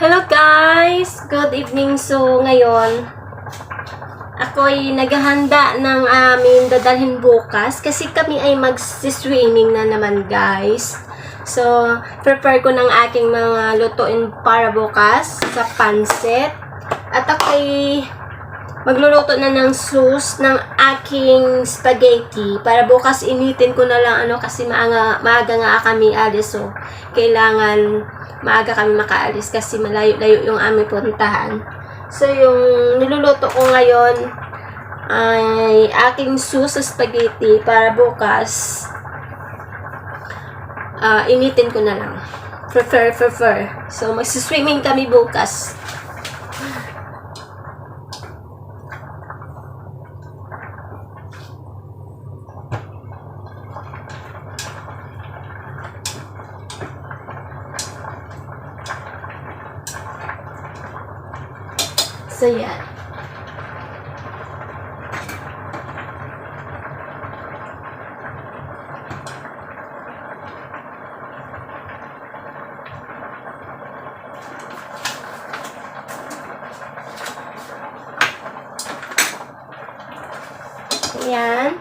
Hello guys! Good evening. So, ngayon, ako'y naghahanda ng aming dadalhin bukas kasi kami ay mag-swimming na naman guys. So, prepare ko ng aking mga lutuin para bukas sa pansit. At ako'y magluluto na ng sauce ng aking spaghetti para bukas initin ko na lang ano kasi maaga, maaga nga kami alis so kailangan maaga kami makaalis kasi malayo-layo yung aming puntahan. So yung niluluto ko ngayon ay aking sauce sa spaghetti para bukas ah initin ko na lang. Prefer, prefer. So magsiswimming kami bukas. So, yan. Yan.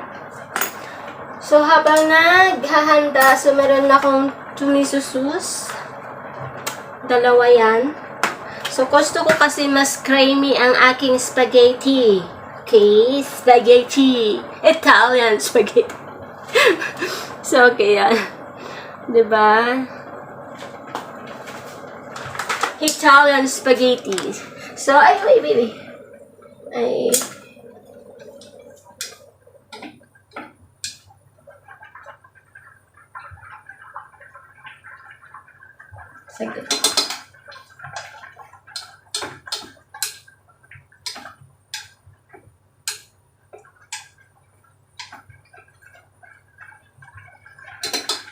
So, habang naghahanda, so meron na akong tumisusus. Dalawa yan. So, gusto ko kasi mas creamy ang aking spaghetti. Okay? Spaghetti. Italian spaghetti. so, okay yan. Diba? Italian spaghetti. So, ay, wait, wait, wait. Ay. Saglit.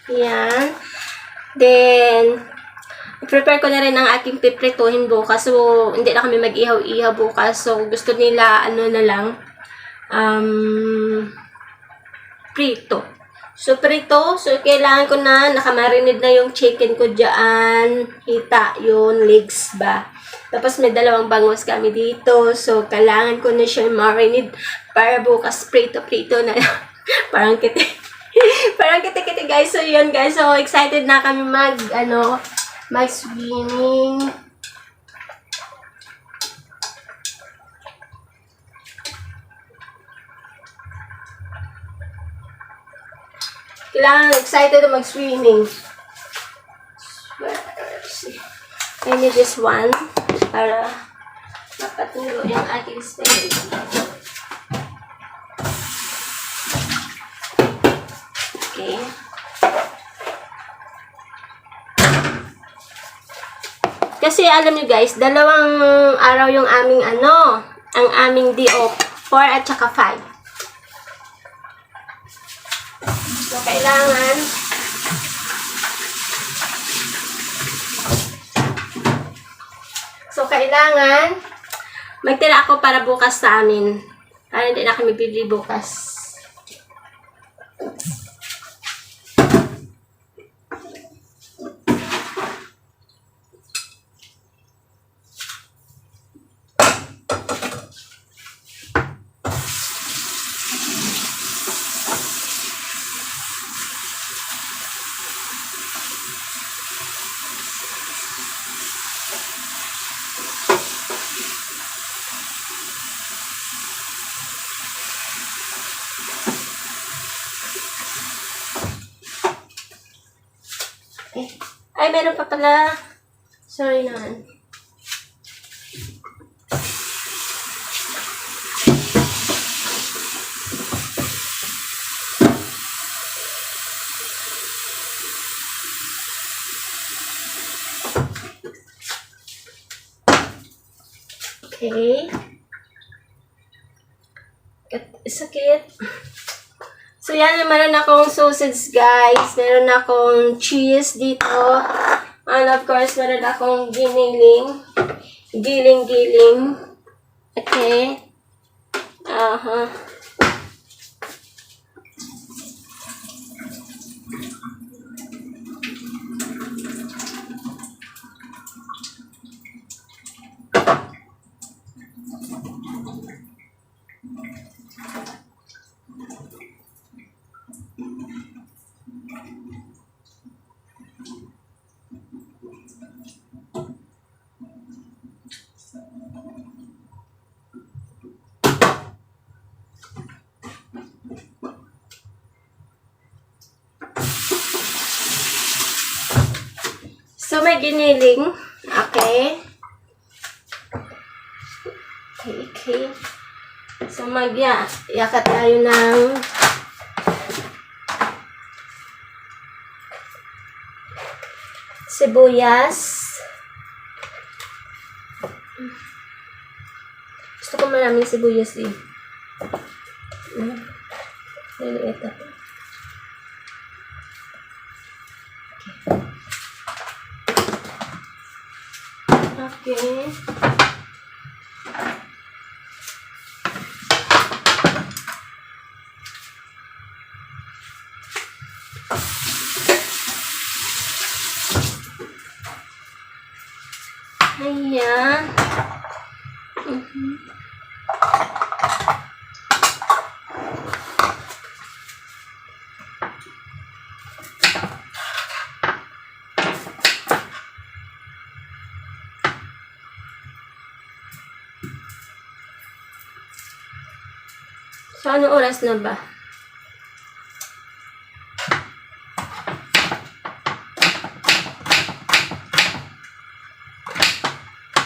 Yan. Then, prepare ko na rin ang aking piprituhin bukas. So, hindi na kami mag-ihaw-ihaw bukas. So, gusto nila, ano na lang, um, prito. So, prito. So, kailangan ko na, nakamarinid na yung chicken ko dyan. Hita yun, legs ba. Tapos, may dalawang bangus kami dito. So, kailangan ko na siya marinid para bukas prito-prito na. Parang kiti. Parang kiti-kiti guys. So, yun guys. So, excited na kami mag, ano, mag-swimming. Kailangan excited na mag-swimming. I need this one para mapatulo yung ating spaghetti. Okay. Kasi alam nyo guys, dalawang araw yung aming ano, ang aming off. 4 at saka 5. So, kailangan So, kailangan magtira ako para bukas sa amin. Para hindi na kami bibili bukas. Ay, meron pa pala. Sorry naman. Okay. Sakit. So, yan, meron akong sausage, guys. Meron akong cheese dito. And of course, meron akong giniling. Giling-giling. Okay. Aha. May giniling. Okay. Okay, okay. So, magya, yakat tayo ng sibuyas. Gusto ko maraming sibuyas eh. Mm. Liliit ako. Okay. So, ano oras na ba?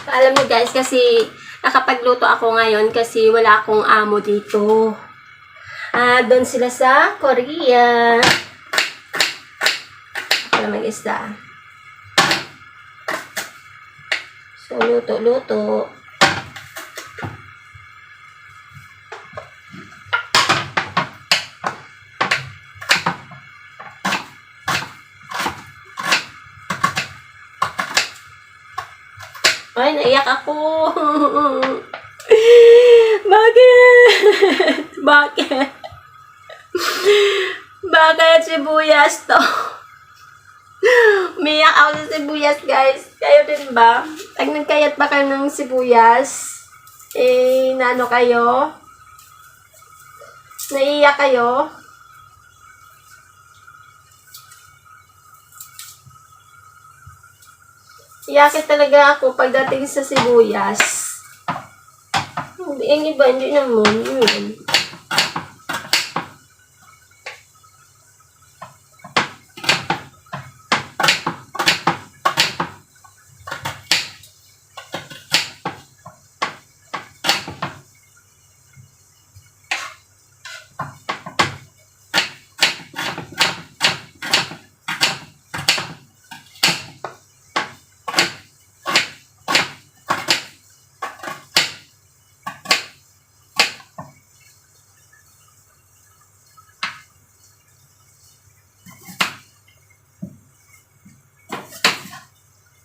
Alam niyo guys, kasi nakapagluto ako ngayon kasi wala akong amo dito. Ah, doon sila sa Korea. Para mag-isda. So, luto-luto. Ay, naiyak ako. Bakit? Bakit? Bakit sibuyas to? Umiyak ako sa sibuyas, guys. Kayo din ba? Pag nagkayat ba kayo ng sibuyas, eh, naano kayo? Naiiyak kayo? Iyakit talaga ako pagdating sa sibuyas. Hindi, iba, hindi naman. Yun.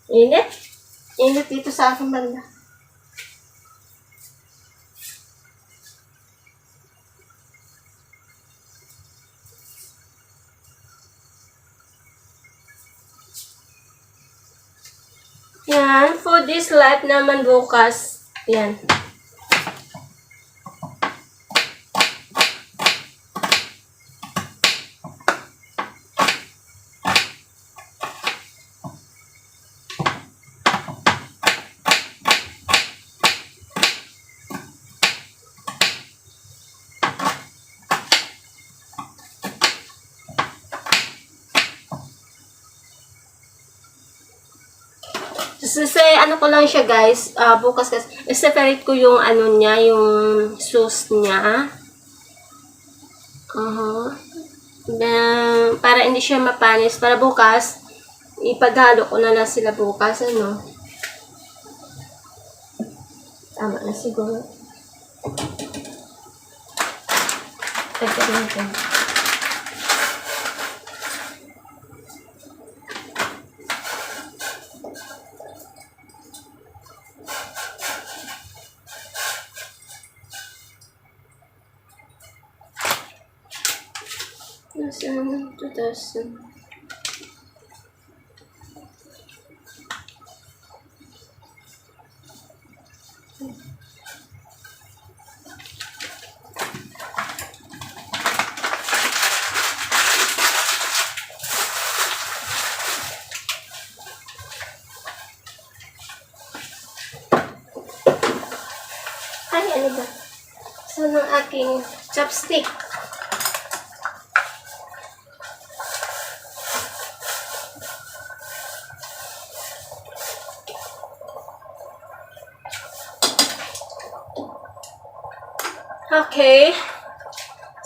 Init. Init dito sa aking banda. Yan, for this life naman bukas. Yan. Kasi ano ko lang siya guys, ah, bukas kasi, separate ko yung ano niya, yung sauce niya. Uh-huh. Then, para hindi siya mapanis, para bukas, ipaghalo ko na lang sila bukas, ano. Tama na siguro. Tagyan natin. Ang 2,000? Ay, ano ba? Saan ang aking chopstick?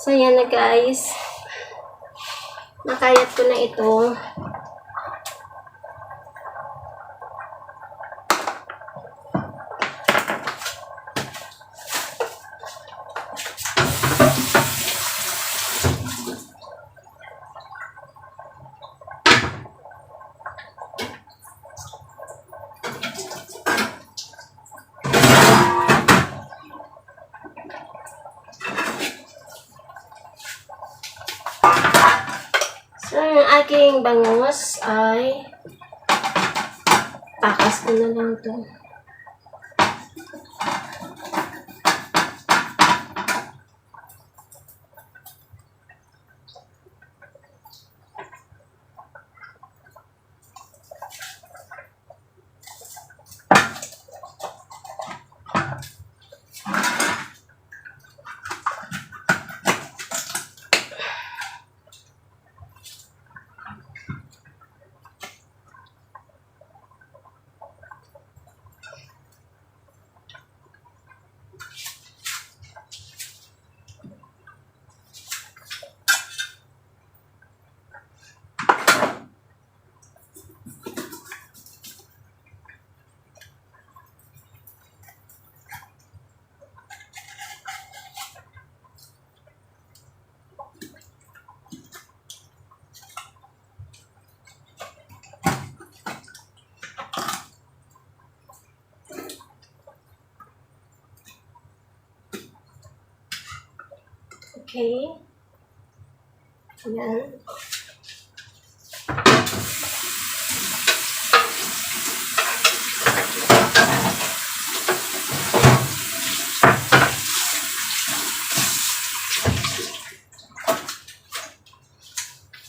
So, yan na guys. Nakayat ko na ito. So, yung aking bangus ay takas ko na lang to. Okay. Yan.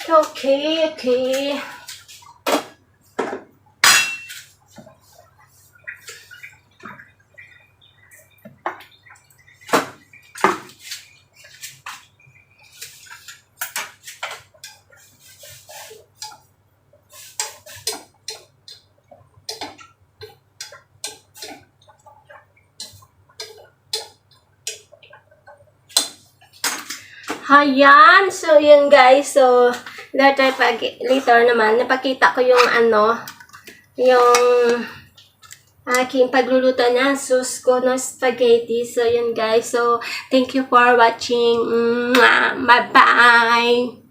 Okay, okay. Hayan! So, yun guys. So, later, pag, later naman, napakita ko yung ano, yung aking pagluluto ng sauce ko ng spaghetti. So, yun guys. So, thank you for watching. Bye-bye!